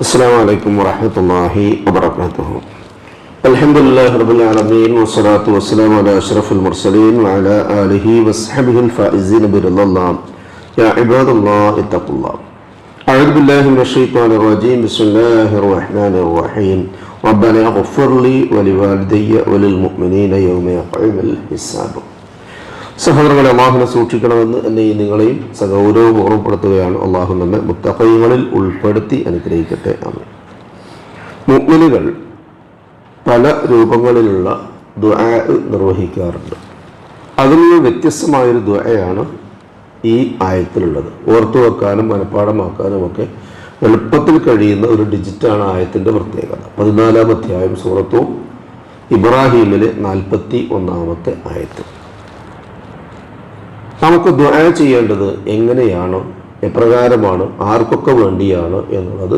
السلام عليكم ورحمة الله وبركاته. الحمد لله رب العالمين والصلاة والسلام على أشرف المرسلين وعلى آله وصحبه الفائزين برضا الله. يا عباد الله اتقوا الله. أعوذ بالله من الشيطان الرجيم. بسم الله الرحمن الرحيم. ربنا اغفر لي ولوالدي وللمؤمنين يوم يقوم الحساب. സഹോദരങ്ങളെ അള്ളാഹുനെ സൂക്ഷിക്കണമെന്ന് എന്നെയും നിങ്ങളെയും സഗൗരവം ഓർമ്മപ്പെടുത്തുകയാണ് അള്ളാഹു നമ്മെ മുത്തക്കൈകളിൽ ഉൾപ്പെടുത്തി അനുഗ്രഹിക്കട്ടെ. അമ്മ മുഗ്മിനുകൾ പല രൂപങ്ങളിലുള്ള ദുആ നിർവഹിക്കാറുണ്ട്. അതിൽ നിന്ന് വ്യത്യസ്തമായൊരു ദുആയാണ് ഈ ആയത്തിലുള്ളത്. ഓർത്തു വെക്കാനും മനഃപ്പാടമാക്കാനും ഒക്കെ എളുപ്പത്തിൽ കഴിയുന്ന ഒരു ഡിജിറ്റാണ് ആയത്തിന്റെ പ്രത്യേകത. പതിനാലാം അധ്യായം സൂറത്തും ഇബ്രാഹീമിലെ നാൽപ്പത്തി ഒന്നാമത്തെ ആയത്ത്. നമുക്ക് ദുആ ചെയ്യേണ്ടത് എങ്ങനെയാണ് എപ്രകാരമാണ് ആർക്കൊക്കെ വേണ്ടിയാണ് എന്നുള്ളത്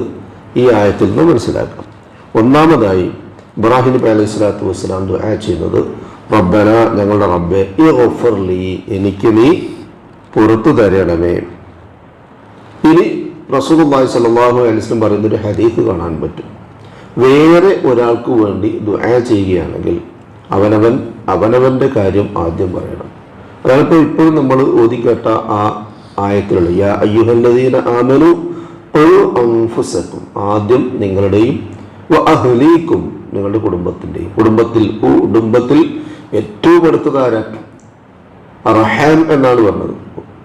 ഈ ആയത്തിൽ നിന്ന് മനസ്സിലാക്കാം. ഒന്നാമതായി ഇബ്രാഹിം നബി അലൈഹി സ്വലാത്തു വസ്സലാം ദുആ ചെയ്യുന്നത് റബ്ബന ഞങ്ങളുടെ റബ്ബെ ഈ ഓഫർലി എനിക്ക് നീ പുറത്തു തരണമേ. ഇനി അലൈഹി വസല്ലം പറയുന്ന ഒരു ഹദീസ് കാണാൻ പറ്റും. വേറെ ഒരാൾക്ക് വേണ്ടി ദുആ ചെയ്യുകയാണെങ്കിൽ അവനവൻ അവനവന്റെ കാര്യം ആദ്യം പറയണം. അതാണിപ്പോൾ ഇപ്പോഴും നമ്മൾ ഓതിക്കേട്ട ആ ആയത്തിലുള്ള യാ അയ്യുഹല്ലദീന ആമനു ഒരു ആദ്യം നിങ്ങളുടെയും അഹ്ലീക്കും നിങ്ങളുടെ കുടുംബത്തിന്റെയും കുടുംബത്തിൽ കുടുംബത്തിൽ ഏറ്റവും അടുത്തതാര അർഹാം എന്നാണ് പറഞ്ഞത്.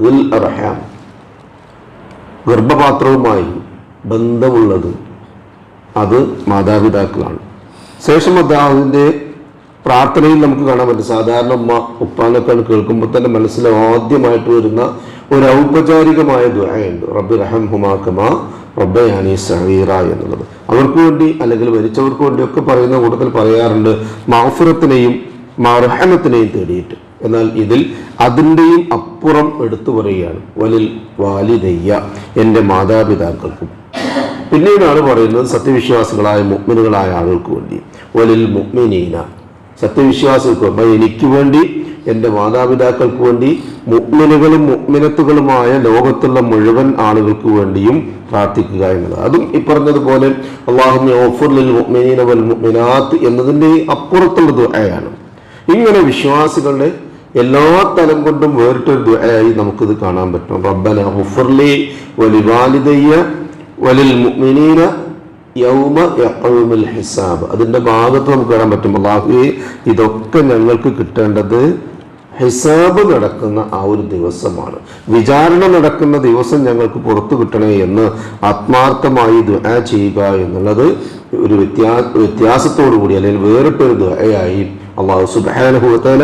ഉൽ അർഹാം ഗർഭപാത്രവുമായി ബന്ധമുള്ളത് അത് മാതാപിതാക്കളാണ്. ശേഷം അതിന്റെ പ്രാർത്ഥനയിൽ നമുക്ക് കാണാൻ പറ്റും. സാധാരണ ഉമ്മ കേൾക്കുമ്പോൾ തന്നെ മനസ്സിൽ ആദ്യമായിട്ട് വരുന്ന ഒരു ഔപചാരികമായ ദ്വയുണ്ട് റബ്ബി റഹം ഹുമാക്കമ റബ്ബയാനി സഹീറ എന്നുള്ളത്. അവർക്ക് വേണ്ടി അല്ലെങ്കിൽ മരിച്ചവർക്ക് വേണ്ടിയൊക്കെ പറയുന്ന കൂട്ടത്തിൽ പറയാറുണ്ട് മാഫുറത്തിനെയും മാറഹമത്തിനെയും തേടിയിട്ട്. എന്നാൽ ഇതിൽ അതിന്റെയും അപ്പുറം എടുത്തു പറയുകയാണ് വലിൽ വാലിദയ്യ എന്റെ മാതാപിതാക്കൾക്കും. പിന്നീടാണ് പറയുന്നത് സത്യവിശ്വാസികളായ മുഗ്മിനുകളായ ആളുകൾക്ക് വേണ്ടി വലിൽ മുഗ്മിനീന സത്യവിശ്വാസികൾക്ക് എനിക്ക് വേണ്ടി എന്റെ മാതാപിതാക്കൾക്ക് വേണ്ടി മുഗ്മിനുകളും മുഗ്മിനത്തുകളുമായ ലോകത്തുള്ള മുഴുവൻ ആളുകൾക്ക് വേണ്ടിയും പ്രാർത്ഥിക്കുക എന്നുള്ളത് അതും ഈ പറഞ്ഞതുപോലെ ഓഫുലിൽ മുഗ്മിനീന വൽ എന്നതിന്റെ അപ്പുറത്തുള്ള ദുആയാണ്. ഇങ്ങനെ വിശ്വാസികളുടെ എല്ലാ തലം കൊണ്ടും വേറിട്ടൊരു ദുആയി നമുക്കിത് കാണാൻ പറ്റും. റബ്ബന ഹുഫർലി വലിവാലിദയ്യ വലിൽ മുഅ്മിനീന യൗമ ഹിസാബ്. അതിന്റെ ഭാഗത്ത് നമുക്ക് വരാൻ പറ്റും. അല്ലാഹുവേ ഇതൊക്കെ ഞങ്ങൾക്ക് കിട്ടേണ്ടത് ഹിസാബ് നടക്കുന്ന ആ ഒരു ദിവസമാണ്. വിചാരണ നടക്കുന്ന ദിവസം ഞങ്ങൾക്ക് പുറത്തു കിട്ടണേ എന്ന് ആത്മാർത്ഥമായി ദുആ ചെയ്യുക എന്നുള്ളത് ഒരു വ്യത്യാ വ്യത്യാസത്തോടു കൂടി അല്ലെങ്കിൽ വേറിട്ടൊരു ദുആയായി അള്ളാഹു സുബ്ഹാനഹു വതആല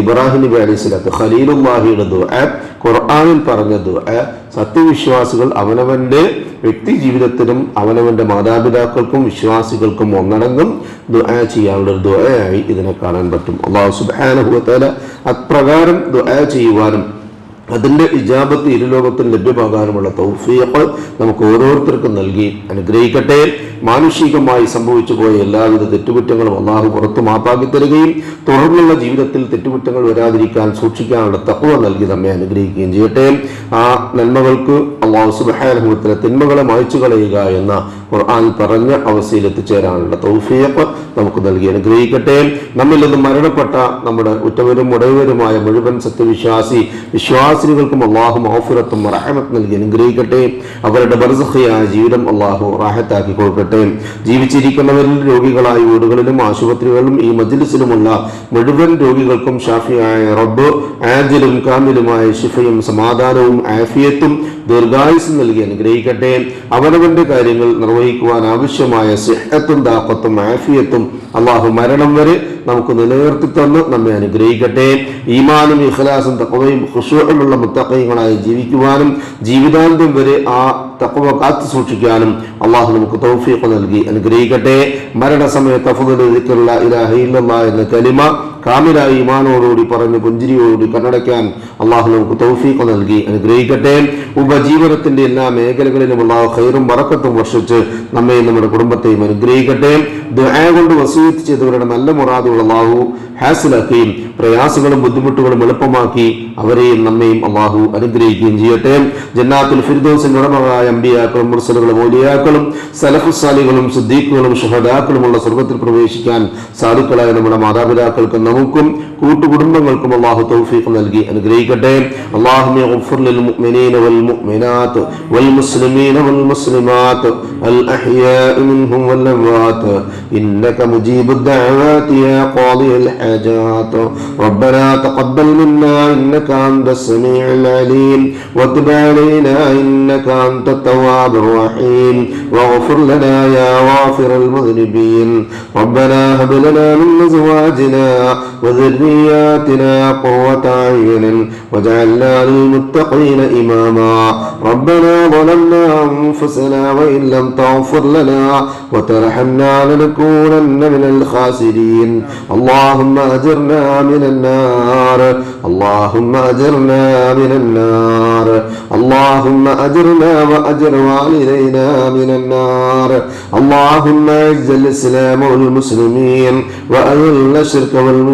ഇബ്രാഹിം നബി അലൈഹി സ്വലാത്ത് ഖലീലുല്ലാഹിയുടെ ദുആ ഖുർആനിൽ പറഞ്ഞ ദുആ സത്യവിശ്വാസികൾ അവനവന്റെ വ്യക്തി ജീവിതത്തിനും അവനവന്റെ മാതാപിതാക്കൾക്കും വിശ്വാസികൾക്കും ഒന്നടങ്കം ദുആ ചെയ്യാനുള്ള ഒരു ദുആയായി ഇതിനെ കാണാൻ പറ്റും. അള്ളാഹു സുബ്ഹാനഹു വതആല അപ്രകാരം ദുആ ചെയ്യുവാനും അതിന്റെ ഇജാബത്ത് ഇരുലോകത്തിൽ ലഭ്യമാകാനുമുള്ള തൗഫീഖ് നമുക്ക് ഓരോരുത്തർക്കും നൽകി അനുഗ്രഹിക്കട്ടെ. മാനുഷികമായി സംഭവിച്ചു പോയ എല്ലാവിധ തെറ്റുകുറ്റങ്ങളും അള്ളാഹു പുറത്തു മാപ്പാക്കി തരികയും തുടർന്നുള്ള ജീവിതത്തിൽ തെറ്റുകുറ്റങ്ങൾ വരാതിരിക്കാൻ സൂക്ഷിക്കാനുള്ള തക്കുവ നൽകി നമ്മെ അനുഗ്രഹിക്കുകയും ചെയ്യട്ടെ. ആ നന്മകൾക്ക് അള്ളാഹു സുബാനുഭവത്തിലെ തിന്മകളെ മായ്ച്ചു കളയുക എന്ന ഖുർആൻ പറഞ്ഞ അവസ്ഥയിൽ എത്തിച്ചേരാനുള്ള നമുക്ക് നൽകി അനുഗ്രഹിക്കട്ടെ. നമ്മിൽ നിന്ന് മരണപ്പെട്ട നമ്മുടെ ഉറ്റവരും ഉടയവരുമായ മുഴുവൻ സത്യവിശ്വാസി വിശ്വാസികൾക്കും അള്ളാഹു മഹഫുറത്തും റഹമത്ത് നൽകി അനുഗ്രഹിക്കട്ടെ. അവരുടെ ബർസഖിയായ ജീവിതം അള്ളാഹു റാഹത്താക്കി കൊടുക്കട്ടെ. ജീവിച്ചിരിക്കുന്നവരിൽ രോഗികളായ വീടുകളിലും ആശുപത്രികളിലും ഈ മജിലിസിലുമുള്ള മുഴുവൻ രോഗികൾക്കും ഷാഫിയായ റബ്ബ് ആജിലും കാമിലുമായ ശിഫയും സമാധാനവും ആഫിയത്തും ദീർഘായുസും നൽകി അനുഗ്രഹിക്കട്ടെ. അവനവന്റെ കാര്യങ്ങൾ നിർവഹിക്കുവാൻ ആവശ്യമായ സിഹത്തും ദാഖത്തും ആഫിയത്തും അള്ളാഹു മരണം വരെ നമുക്ക് നിലനിർത്തി തന്ന് നമ്മെ അനുഗ്രഹിക്കട്ടെ. ഈമാനും ഇഖലാസും തക്കവയും ഖുശൂഅുമുള്ള മുത്തക്കയങ്ങളായി ജീവിക്കുവാനും ജീവിതാന്ത്യം വരെ ആ തക്കവ കാത്തു സൂക്ഷിക്കാനും അള്ളാഹു നമുക്ക് തൗഫീഖ് നൽകി അനുഗ്രഹിക്കട്ടെ. മരണസമയത്ത് ദിക്റുള്ള ഇലാഹ ഇല്ലല്ലാഹ് എന്ന കലിമ കാമിലായി ഇമാനോടുകൂടി പറഞ്ഞ് പുഞ്ചിരിയോടുകൂടി കണ്ണടയ്ക്കാൻ അള്ളാഹു നമുക്ക് തൗഫീഖ് നൽകി അനുഗ്രഹിക്കട്ടെ. ഉപജീവനത്തിന്റെ എല്ലാ മേഖലകളിലും അള്ളാഹു ഖൈറും വറക്കത്തും വർഷിച്ച് നമ്മയും നമ്മുടെ കുടുംബത്തെയും അനുഗ്രഹിക്കട്ടെ. ദുആ കൊണ്ട് വസൂത്ത് ചെയ്തവരുടെ നല്ല മുറാദുകൾ അള്ളാഹു ഹാസിലാക്കുകയും പ്രയാസങ്ങളും ബുദ്ധിമുട്ടുകളും എളുപ്പമാക്കി അവരെയും നമ്മയും അള്ളാഹു അനുഗ്രഹിക്കുകയും ചെയ്യട്ടെ. ജന്നാത്തുൽ ഫിർദോസിന്റെ ഉടമകളായ അമ്പിയാക്കളും മുർസലുകളും ഓലിയാക്കളും സലഫുസാലികളും സുദ്ദീഖുകളും ഷഹദാക്കളുമുള്ള സ്വർഗത്തിൽ പ്രവേശിക്കാൻ സാധുക്കളായ നമ്മുടെ മാതാപിതാക്കൾക്കും നമുക്കും കൂട്ടുകുടുംബങ്ങൾക്കും അള്ളാഹു തൗഫീഖ് നൽകി അനുഗ്രഹിക്കട്ടെ അള്ളാഹുമെ غفر للمؤمنين والمؤمنات والمسلمين والمسلمات الأحياء منهم والأموات إنك مجيب الدعوات يا قاضي الحاجات ربنا تقبل منا إنك أنت السميع العليم وتب علينا إنك أنت التواب الرحيم واغفر لنا يا غافر المذنبين ربنا هب لنا من أزواجنا وذرياتنا قوة أعين واجعلنا للمتقين إماما. ربنا ظلمنا أنفسنا وإن لم تغفر لنا وترحمنا لنكونن من الخاسرين. اللهم أجرنا من النار. اللهم أجرنا من النار. اللهم أجرنا وأجر والدينا من النار. اللهم أعز الإسلام والمسلمين وأذل الشرك والمشركين.